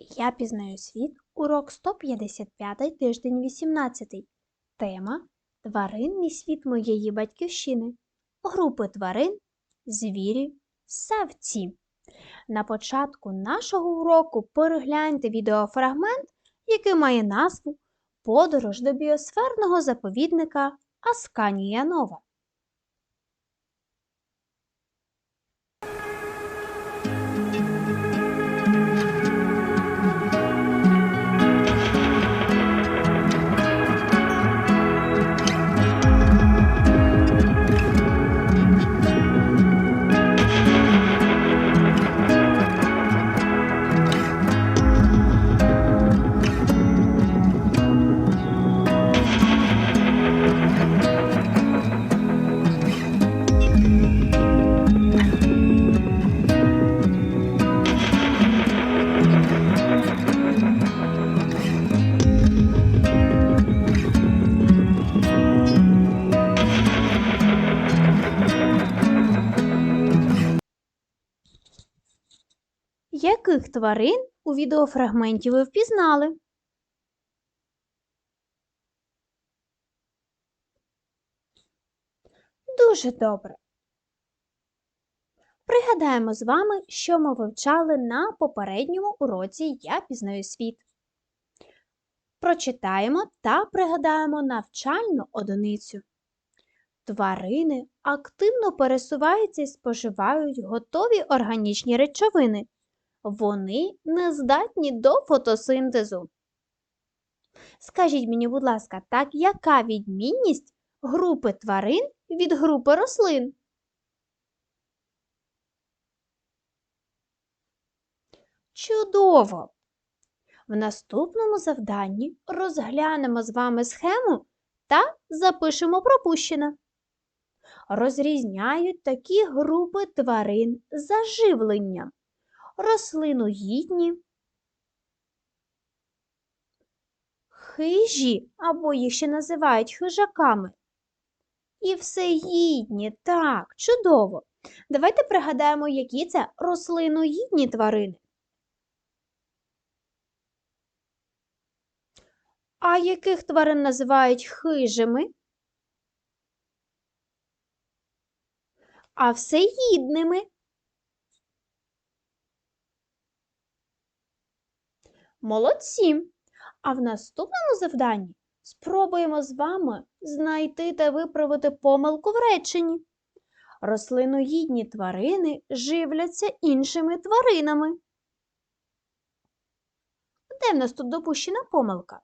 Я пізнаю світ, урок 155, тиждень 18. Тема Тваринний світ моєї батьківщини. Групи тварин, звірі, савці. На початку нашого уроку перегляньте відеофрагмент, який має назву Подорож до біосферного заповідника Асканія Нова. Яких тварин у відеофрагменті ви впізнали? Дуже добре. Пригадаємо з вами, що ми вивчали на попередньому уроці Я пізнаю світ. Прочитаємо та пригадаємо навчальну одиницю. Тварини активно пересуваються і споживають готові органічні речовини. Вони не здатні до фотосинтезу. Скажіть мені, будь ласка, так яка відмінність групи тварин від групи рослин? Чудово! В наступному завданні розглянемо з вами схему та запишемо пропущене. Розрізняють такі групи тварин за живленням рослиногідні, хижі, або їх ще називають хижаками. І всеїдні, так, чудово. Давайте пригадаємо, які це рослиногідні тварини. А яких тварин називають хижими? А всеїдними? Молодці! А в наступному завданні спробуємо з вами знайти та виправити помилку в реченні. Рослиногідні тварини живляться іншими тваринами. Де в нас тут допущена помилка?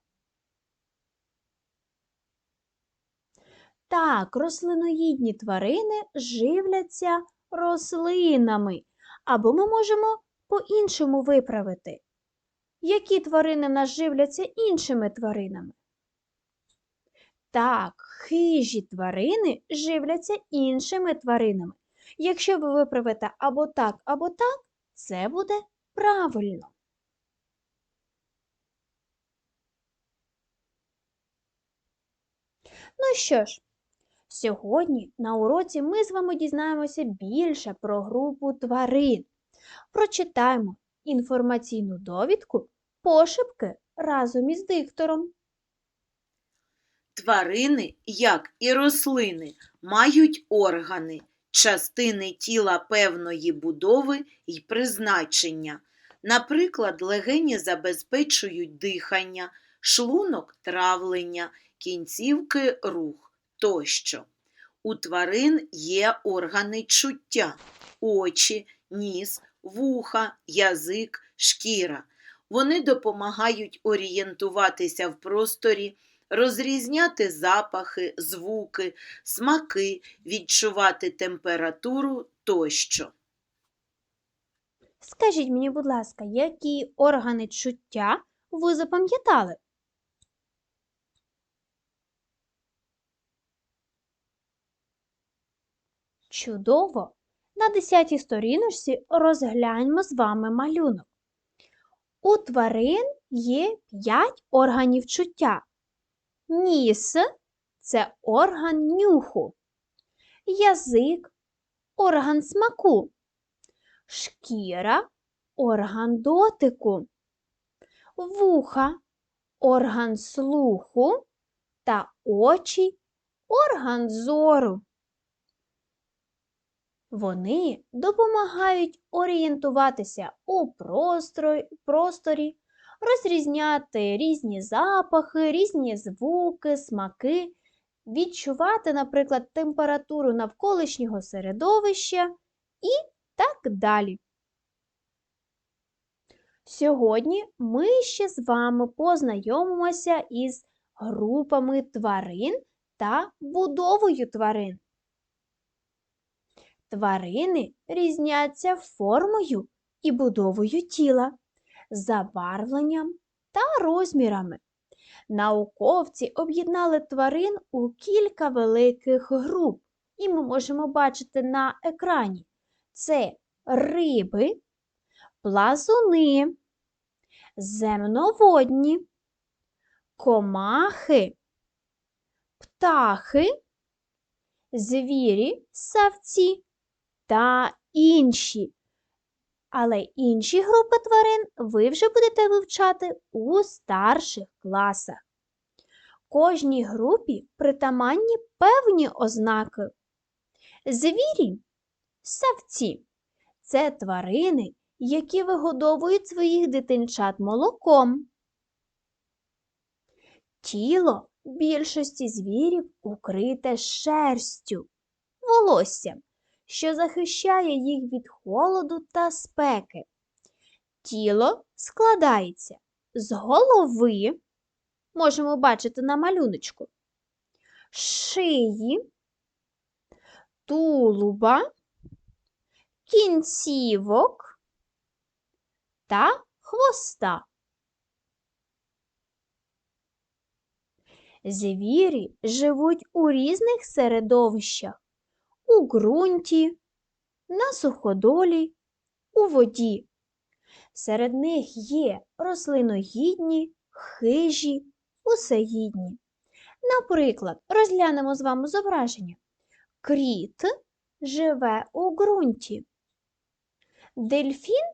Так, рослиноїдні тварини живляться рослинами. Або ми можемо по-іншому виправити. Які тварини в нас живляться іншими тваринами? Так, хижі тварини живляться іншими тваринами. Якщо ви виправите або так, або так, це буде правильно. Ну що ж, сьогодні на уроці ми з вами дізнаємося більше про групу тварин. Прочитаємо інформаційну довідку пошепки разом із диктором. Тварини, як і рослини, мають органи, частини тіла певної будови й призначення. Наприклад, легені забезпечують дихання, шлунок травлення, кінцівки рух тощо. У тварин є органи чуття, очі, ніс, вуха, язик, шкіра. Вони допомагають орієнтуватися в просторі, розрізняти запахи, звуки, смаки, відчувати температуру тощо. Скажіть мені, будь ласка, які органи чуття ви запам'ятали? Чудово! На 10 сторіночці розгляньмо з вами малюнок. У тварин є 5 органів чуття. Ніс це орган нюху, язик орган смаку, шкіра орган дотику, вуха, орган слуху та очі орган зору. Вони допомагають орієнтуватися у просторі, розрізняти різні запахи, різні звуки, смаки, відчувати, наприклад, температуру навколишнього середовища і так далі. Сьогодні ми ще з вами познайомимося із групами тварин та будовою тварин. Тварини різняться формою і будовою тіла, забарвленням та розмірами. Науковці об'єднали тварин у кілька великих груп, і ми можемо бачити на екрані. Це риби, плазуни, земноводні, комахи, птахи, звірі, савці та інші. Але інші групи тварин ви вже будете вивчати у старших класах. Кожній групі притаманні певні ознаки. Звірі савці це тварини, які вигодовують своїх дитинчат молоком. Тіло більшості звірів укрите шерстю, волоссям, що захищає їх від холоду та спеки. Тіло складається з голови, можемо бачити на малюночку, шиї, тулуба, кінцівок та хвоста. Звірі живуть у різних середовищах у ґрунті, на суходолі, у воді. Серед них є рослиногідні, хижі, усеїдні. Наприклад, розглянемо з вами зображення. Кріт живе у ґрунті. Дельфін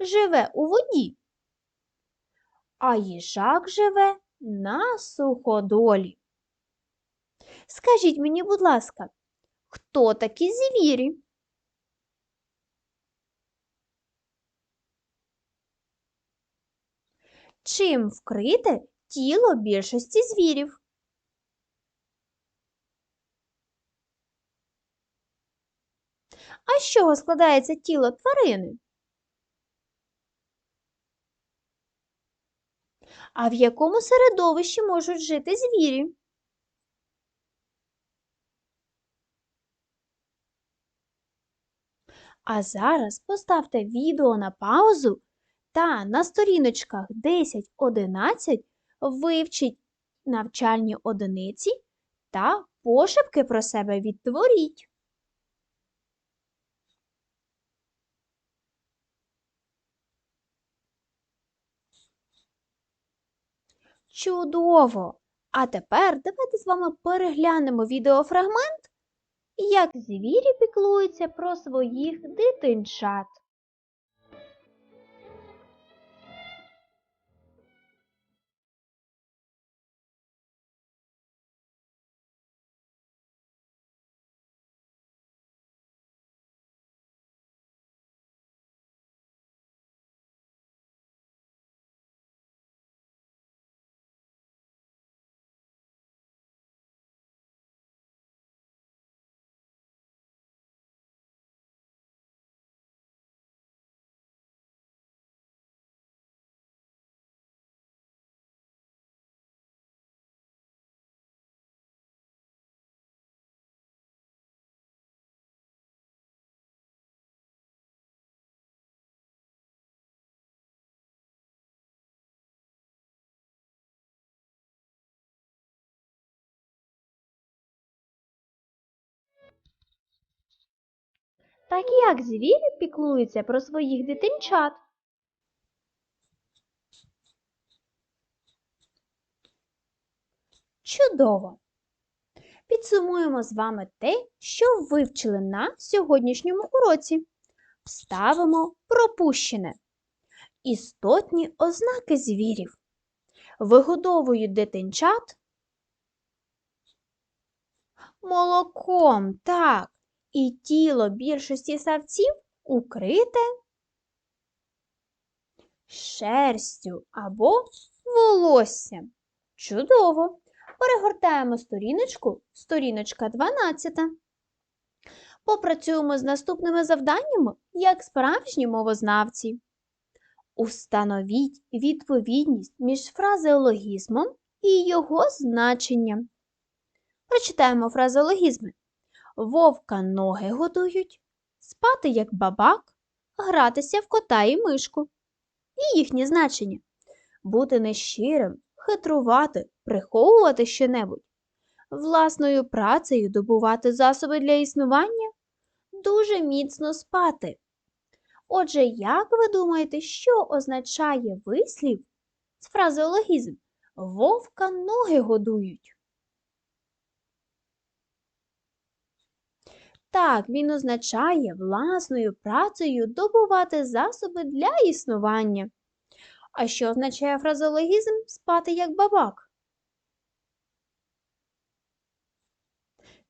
живе у воді, а їжак живе на суходолі. Скажіть мені, будь ласка, хто такі звірі? Чим вкрите тіло більшості звірів? А з чого складається тіло тварини? А в якому середовищі можуть жити звірі? А зараз поставте відео на паузу та на сторіночках 10-11 вивчіть навчальні одиниці та пошепки про себе відтворіть. Чудово! А тепер давайте з вами переглянемо відеофрагмент, як звірі піклуються про своїх дитинчат. Так як звірі піклуються про своїх дитинчат? Чудово! Підсумуємо з вами те, що вивчили на сьогоднішньому уроці. Ставимо пропущене. істотні ознаки звірів. Вигодовують дитинчат молоком, так, і тіло більшості савців укрите шерстю або волоссям. Чудово! Перегортаємо сторіночку, сторіночка 12. Попрацюємо з наступними завданнями, як справжні мовознавці. Установіть відповідність між фразеологізмом і його значенням. Прочитаємо фразеологізми. Вовка ноги годують, спати як бабак, гратися в кота і мишку. І їхнє значення бути нещирим, хитрувати, приховувати щонебудь, власною працею добувати засоби для існування, дуже міцно спати. Отже, як ви думаєте, що означає вислів з фразеологізм Вовка ноги годують? Так, він означає власною працею добувати засоби для існування. А що означає фразеологізм спати як бабак?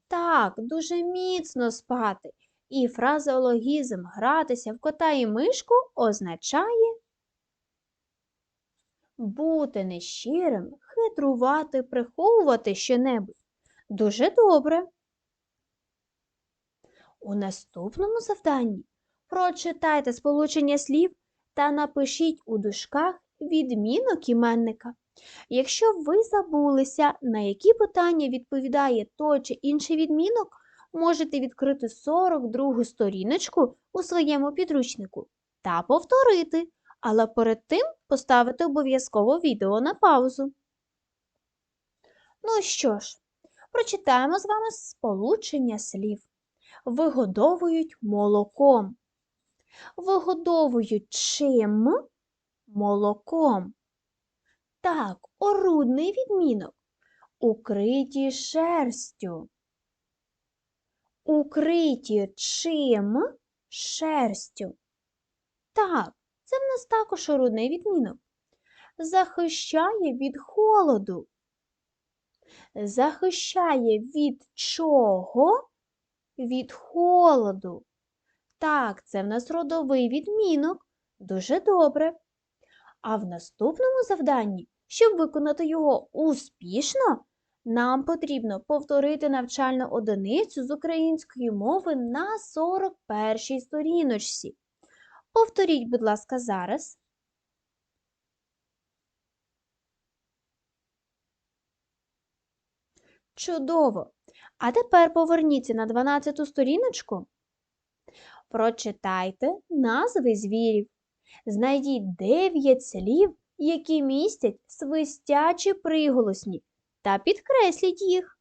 Так, дуже міцно спати. І фразеологізм гратися в кота і мишку означає бути нещирим, хитрувати, приховувати щонебудь. Дуже добре. У наступному завданні прочитайте сполучення слів та напишіть у дужках відмінок іменника. Якщо ви забулися, на які питання відповідає той чи інший відмінок, можете відкрити 42 сторіночку у своєму підручнику та повторити, але перед тим поставити обов'язково відео на паузу. Ну що ж, прочитаємо з вами сполучення слів. Вигодовують молоком. Вигодовують чим? Молоком. Так, орудний відмінок. Укриті шерстю. Укриті чим? Шерстю. Так, це в нас також орудний відмінок. Захищає від холоду. Захищає від чого? Від холоду. Так, це в нас родовий відмінок. Дуже добре. А в наступному завданні, щоб виконати його успішно, нам потрібно повторити навчальну одиницю з української мови на 41-й сторіночці. Повторіть, будь ласка, зараз. Чудово! А тепер поверніться на 12 сторіночку. Прочитайте назви звірів. Знайдіть 9 слів, які містять свистячі приголосні, та підкресліть їх.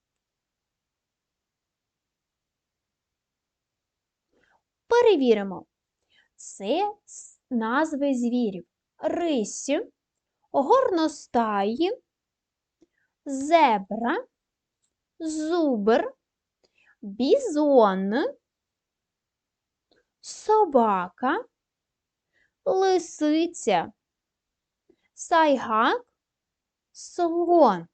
Перевіримо. Це назви звірів. Рисі, горностаї, зебра, зубр, бізон, собака, лисиця, сайгак, слон.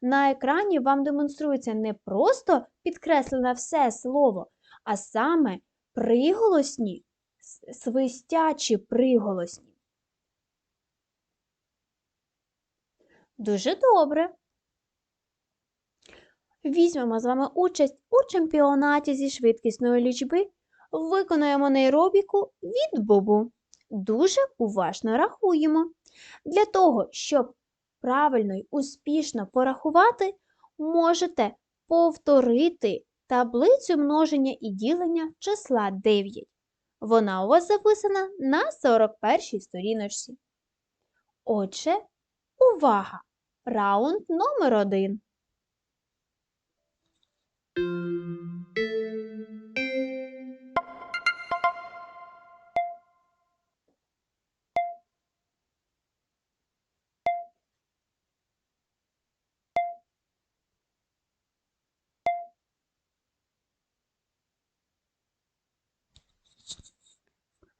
На екрані вам демонструється не просто підкреслене все слово, а саме приголосні, свистячі приголосні. Дуже добре. Візьмемо з вами участь у чемпіонаті зі швидкісної лічби. Виконуємо нейробіку від Бобу. Дуже уважно рахуємо. Для того, щоб правильно й успішно порахувати, можете повторити таблицю множення і ділення числа 9. Вона у вас записана на 41 сторіночці. Отже, увага! Раунд номер 1.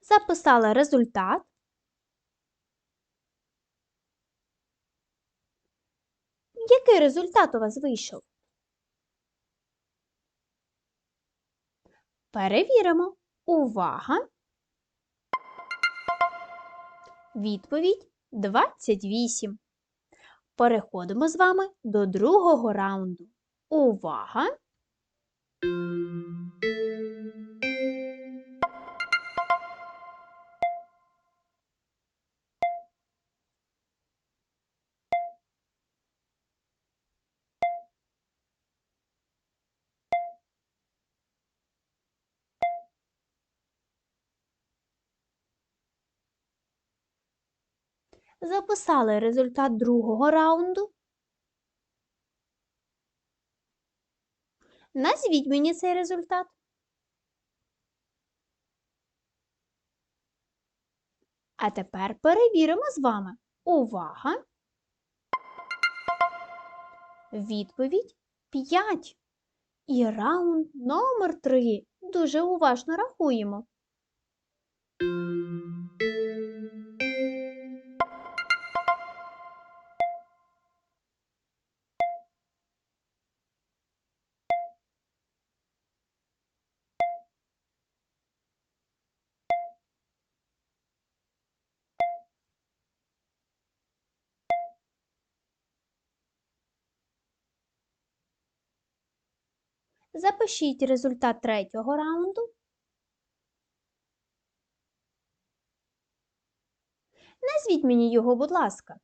Записала результат. Який результат у вас вийшов? Перевіримо. Увага! Відповідь 28. Переходимо з вами до другого раунду. Увага! Записали результат другого раунду. Назвіть мені цей результат. А тепер перевіримо з вами. Увага! Відповідь 5. І раунд номер 3. Дуже уважно рахуємо. Запишіть результат третього раунду. Назвіть мені його, будь ласка.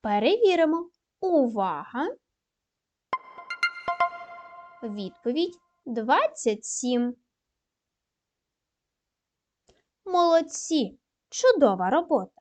Перевіримо. Увага! Відповідь 27. Молодці! Чудова робота!